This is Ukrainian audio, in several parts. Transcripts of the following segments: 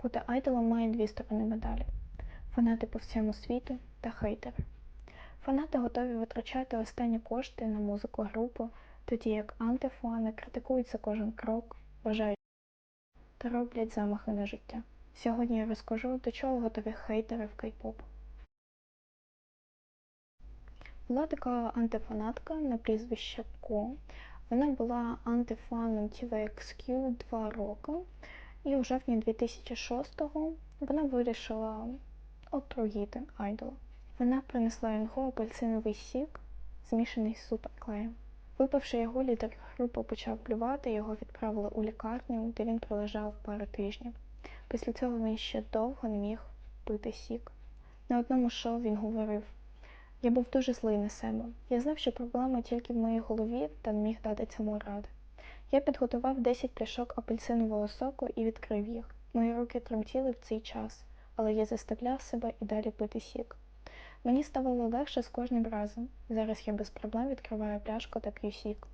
Проте айдола має дві сторони медалі: фанати по всьому світу та хейтери. Фанати готові витрачати останні кошти на музику групи, тоді як антифани критикують за кожен крок, вважають та роблять замахи на життя. Сьогодні я розкажу, до чого готові хейтери в кей-поп. Була така антифанатка на прізвище Ко. Вона була антифаном TVXQ два роки, і у жовтні 2006-го вона вирішила отруїти айдола. Вона принесла його апельсиновий сік, змішаний з суперклеєм. Випивши його, лідер групи почав плювати, його відправили у лікарню, де він пролежав пару тижнів. Після цього він ще довго не міг пити сік. На одному шоу він говорив: я був дуже злий на себе. Я знав, що проблема тільки в моїй голові та не міг дати цьому ради. Я підготував 10 пляшок апельсинового соку і відкрив їх. Мої руки тремтіли в цей час, але я заставляв себе і далі пити сік. Мені ставало легше з кожним разом. Зараз я без проблем відкриваю пляшку та п'ю сік.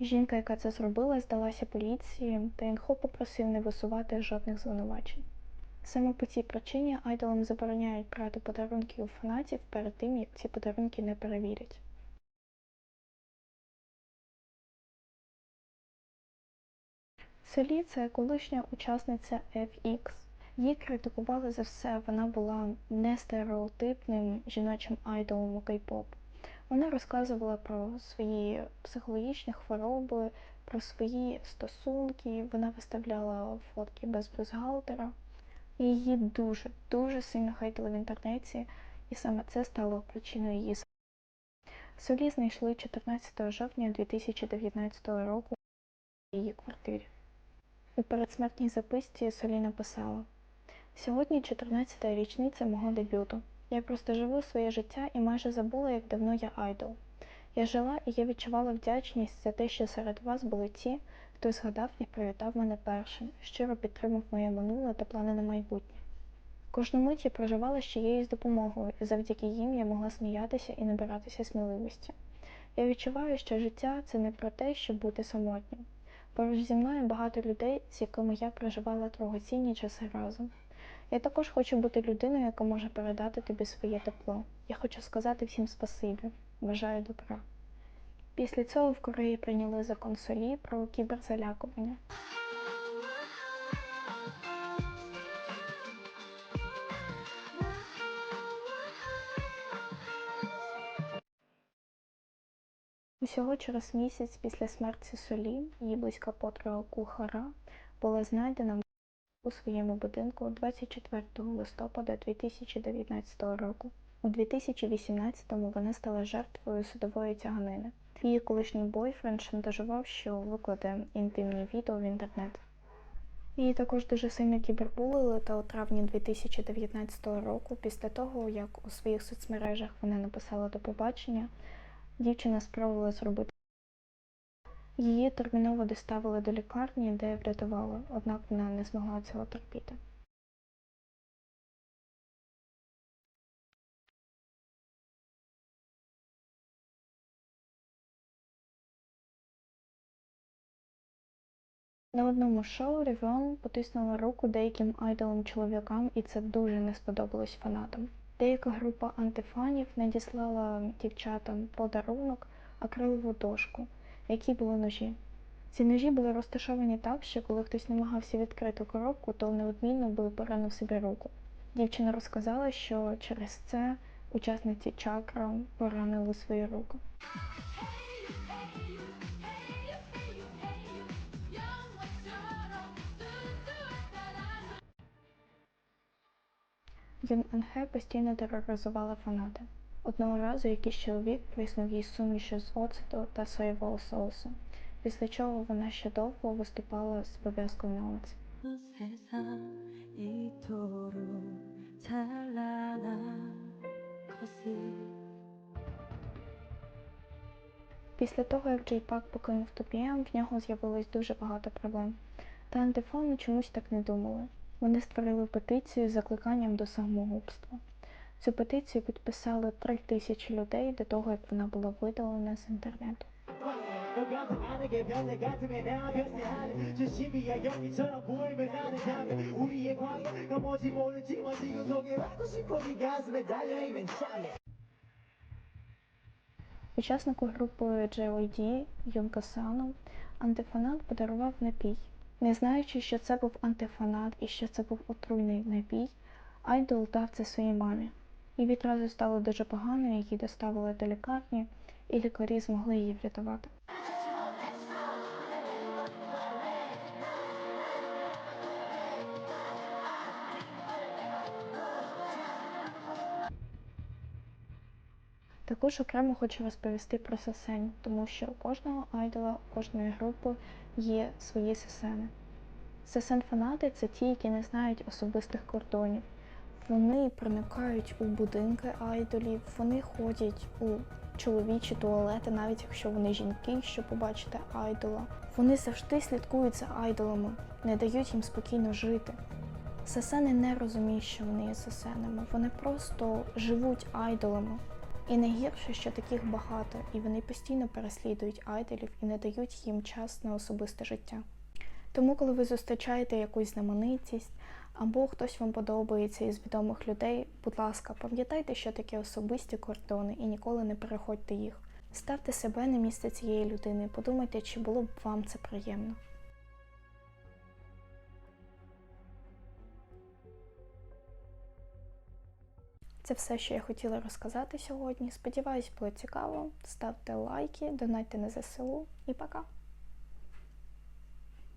Жінка, яка це зробила, здалася поліції, та Інхо попросив не висувати жодних звинувачень. Саме по цій причині айдолам забороняють брати подарунки у фанатів перед тим, як ці подарунки не перевірять. Селі це колишня учасниця FX. Її критикували за все, вона була нестереотипним жіночим айдолом у кей-поп. Вона розказувала про свої психологічні хвороби, про свої стосунки, вона виставляла фотки без бюстгальтера. Її дуже-дуже сильно хейтили в інтернеті, і саме це стало причиною її Солі знайшли 14 жовтня 2019 року в її квартирі. У передсмертній записці Солі написала Сьогодні 14-та річниця мого дебюту. Я просто живу своє життя і майже забула, як давно я айдол. Я жила і я відчувала вдячність за те, що серед вас були ті, хто згадав і привітав мене першим, щиро підтримав моє минуле та плани на майбутнє. Кожну мить я проживала з чиєюсь допомогою, і завдяки їм я могла сміятися і набиратися сміливості. Я відчуваю, що життя це не про те, щоб бути самотнім. Поруч зі мною багато людей, з якими я проживала дорогоцінні часи разом. Я також хочу бути людиною, яка може передати тобі своє тепло. Я хочу сказати всім спасибі. Бажаю добра. Після цього в Кореї прийняли закон Солі про кіберзалякування. Усього через місяць після смерті Солі її близька подруга Кухара була знайдена у своєму будинку 24 листопада 2019 року. У 2018-му вона стала жертвою судової тяганини. Її колишній бойфренд шантажував, що викладе інтимні відео в інтернет. Її також дуже сильно кібербулили, та у травні 2019 року, після того, як у своїх соцмережах вона написала до побачення, дівчина спробувала зробити. Її терміново доставили до лікарні, де врятували, однак вона не змогла цього терпіти. На одному шоу Ревіон потиснула руку деяким айдолам чоловікам, і це дуже не сподобалось фанатам. Деяка група антифанів надіслала дівчатам подарунок акрилову дошку, в якій були ножі. Ці ножі були розташовані так, що коли хтось намагався відкрити коробку, то неодмінно би поранив собі руку. Дівчина розказала, що через це учасниці чакра поранили свою руку. Він Анхе постійно тероризувала фанати. Одного разу якийсь чоловік приснув їй суміші з оцету та соєвого соусу, після чого вона ще довго виступала з обов'язком на оці. Після того, як Джейпак покинув Топієм, в нього з'явилось дуже багато проблем. Та антифони чомусь так не думали. Вони створили петицію з закликанням до самогубства. Цю петицію підписали три тисячі людей до того, як вона була видалена з інтернету. Учаснику групи JLD Юнка Сану антифанат подарував напій. Не знаючи, що це був антифанат і що це був отруйний напій, Айдол дав це своїй мамі. І відразу стало дуже погано, її доставили до лікарні, і лікарі змогли її врятувати. Також окремо хочу розповісти про сесень, тому що у кожного айдола, у кожної групи є свої сесени. Сесен-фанати це ті, які не знають особистих кордонів. Вони проникають у будинки айдолів, вони ходять у чоловічі туалети, навіть якщо вони жінки, щоб побачити айдола. Вони завжди слідкують за айдолами, не дають їм спокійно жити. Сесени не розуміють, що вони є сесенами, вони просто живуть айдолами. І найгірше, що таких багато, і вони постійно переслідують айдолів і не дають їм час на особисте життя. Тому, коли ви зустрічаєте якусь знаменитість або хтось вам подобається із відомих людей, будь ласка, пам'ятайте, що таке особисті кордони і ніколи не переходьте їх. Ставте себе на місце цієї людини, подумайте, чи було б вам це приємно. Це все, що я хотіла розказати сьогодні. Сподіваюсь, було цікаво. Ставте лайки, донайте на ЗСУ і пока!